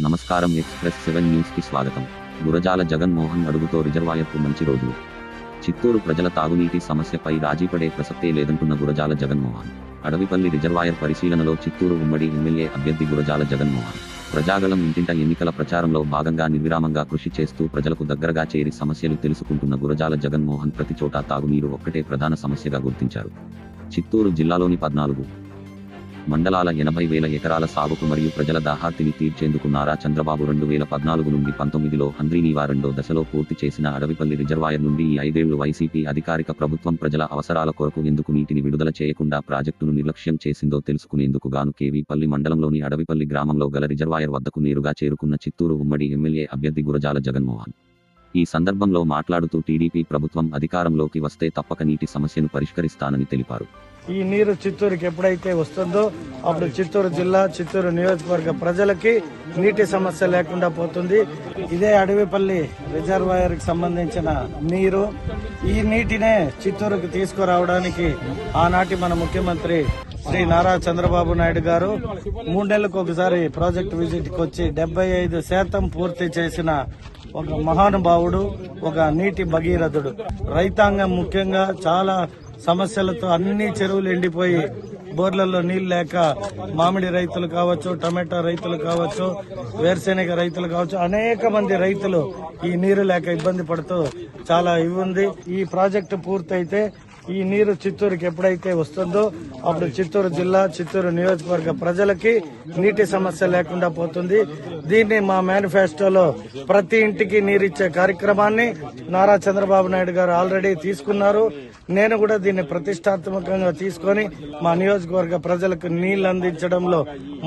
నమస్కారం express seven న్యూస్కి స్వాగతం. గురజాల జగన్మోహన్ అడుగుతో రిజర్వాయర్కు మంచి రోజులు చిత్తూరు ప్రజల తాగునీటి సమస్యపై రాజీపడే ప్రసక్తే లేదంటున్న గురజాల జగన్మోహన్. అడవిపల్లి రిజర్వాయర్ పరిశీలనలో చిత్తూరు ఉమ్మడి ఎమ్మెల్యే అభ్యర్థి గురజాల జగన్మోహన్. ప్రజాగలం ఇంటింట ఎన్నికల ప్రచారంలో భాగంగా నిర్విరామంగా కృషి చేస్తూ ప్రజలకు దగ్గరగా చేరి సమస్యలు తెలుసుకుంటున్న గురజాల జగన్మోహన్ ప్రతి చోట తాగునీరు ఒక్కటే ప్రధాన సమస్యగా గుర్తించారు. చిత్తూరు జిల్లాలోని పద్నాలుగు మండలాల ఎనభై వేల ఎకరాల సాగుకు మరియు ప్రజల దాహార్తిని తీర్చేందుకు నారా చంద్రబాబు రెండు వేల పద్నాలుగు నుండి పంతొమ్మిదిలో హంద్రీనీవా రెండో దశలో పూర్తి చేసిన అడవిపల్లి రిజర్వాయర్ నుండి ఈ ఐదేళ్ళు వైసీపీ అధికారిక ప్రభుత్వం ప్రజల అవసరాల కొరకు ఎందుకు నీటిని విడుదల చేయకుండా ప్రాజెక్టును నిర్లక్ష్యం చేసిందో తెలుసుకునేందుకు గాను కేవీపల్లి మండలంలోని అడవిపల్లి గ్రామంలో గల రిజర్వాయర్ వద్దకు నేరుగా చేరుకున్న చిత్తూరు ఉమ్మడి ఎమ్మెల్యే అభ్యర్థి గురజాల జగన్మోహన్. ఈ సందర్భంలో మాట్లాడుతూ టీడీపీ ప్రభుత్వం అధికారంలోకి వస్తే తప్పక నీటి సమస్యను పరిష్కరిస్తానని తెలిపారు. ఈ నీరు చిత్తూరుకి ఎప్పుడైతే వస్తుందో అప్పుడు చిత్తూరు జిల్లా చిత్తూరు నియోజకవర్గ ప్రజలకి నీటి సమస్య లేకుండా పోతుంది. ఇదే అడవిపల్లి రిజర్వాయర్కి సంబంధించిన నీరు. ఈ నీటినే చిత్తూరుకి తీసుకురావడానికి ఆనాటి మన ముఖ్యమంత్రి శ్రీ నారా చంద్రబాబు నాయుడు గారు మూడేళ్ళకు ఒకసారి ప్రాజెక్ట్ విజిట్కి వచ్చి డెబ్బై ఐదు శాతం పూర్తి చేసిన ఒక మహానుభావుడు ఒక నీటి భగీరథుడు. రైతాంగం ముఖ్యంగా చాలా సమస్యలతో అన్ని చెరువులు ఎండిపోయి బోర్లలో నీళ్ళు లేక మామిడి రైతులు కావచ్చు టమాటా రైతులు కావచ్చు వేరుశెనగ రైతులు కావచ్చు అనేక మంది రైతులు ఈ నీరు లేక ఇబ్బంది పడుతూ చాలా ఇవి ఉంది. ఈ ప్రాజెక్టు పూర్తయితే ఈ నీరు చిత్తూరుకి ఎప్పుడైతే వస్తుందో అప్పుడు చిత్తూరు జిల్లా చిత్తూరు నియోజకవర్గ ప్రజలకి నీటి సమస్య లేకుండా పోతుంది. దీన్ని మా మేనిఫెస్టోలో ప్రతి ఇంటికి నీరిచ్చే కార్యక్రమాన్ని నారా చంద్రబాబు నాయుడు గారు ఆల్రెడీ తీసుకున్నారు. నేను కూడా దీన్ని ప్రతిష్టాత్మకంగా తీసుకొని మా నియోజకవర్గ ప్రజలకు నీళ్ళు అందించడంలో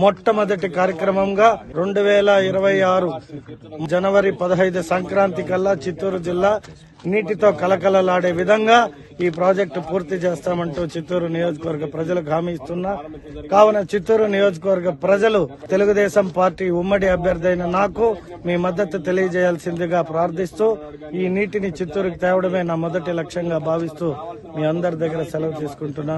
మొట్టమొదటి కార్యక్రమంగా రెండు వేల ఇరవై ఆరు జనవరి పదహైదు సంక్రాంతి కల్లా చిత్తూరు జిల్లా నీటితో కలకలలాడే విధంగా ఈ ప్రాజెక్టు పూర్తి చేస్తామంటూ చిత్తూరు నియోజకవర్గ ప్రజలకు హామీ ఇస్తున్నా. కావున చిత్తూరు నియోజకవర్గ ప్రజలు తెలుగుదేశం పార్టీ ఉమ్మడి అభ్యర్థి అయిన నాకు మీ మద్దతు తెలియజేయాల్సిందిగా ప్రార్థిస్తూ ఈ నీటిని చిత్తూరుకు తేవడమే నా మొదటి లక్ష్యంగా భావిస్తూ మీ అందరి దగ్గర సెలవు తీసుకుంటున్నా.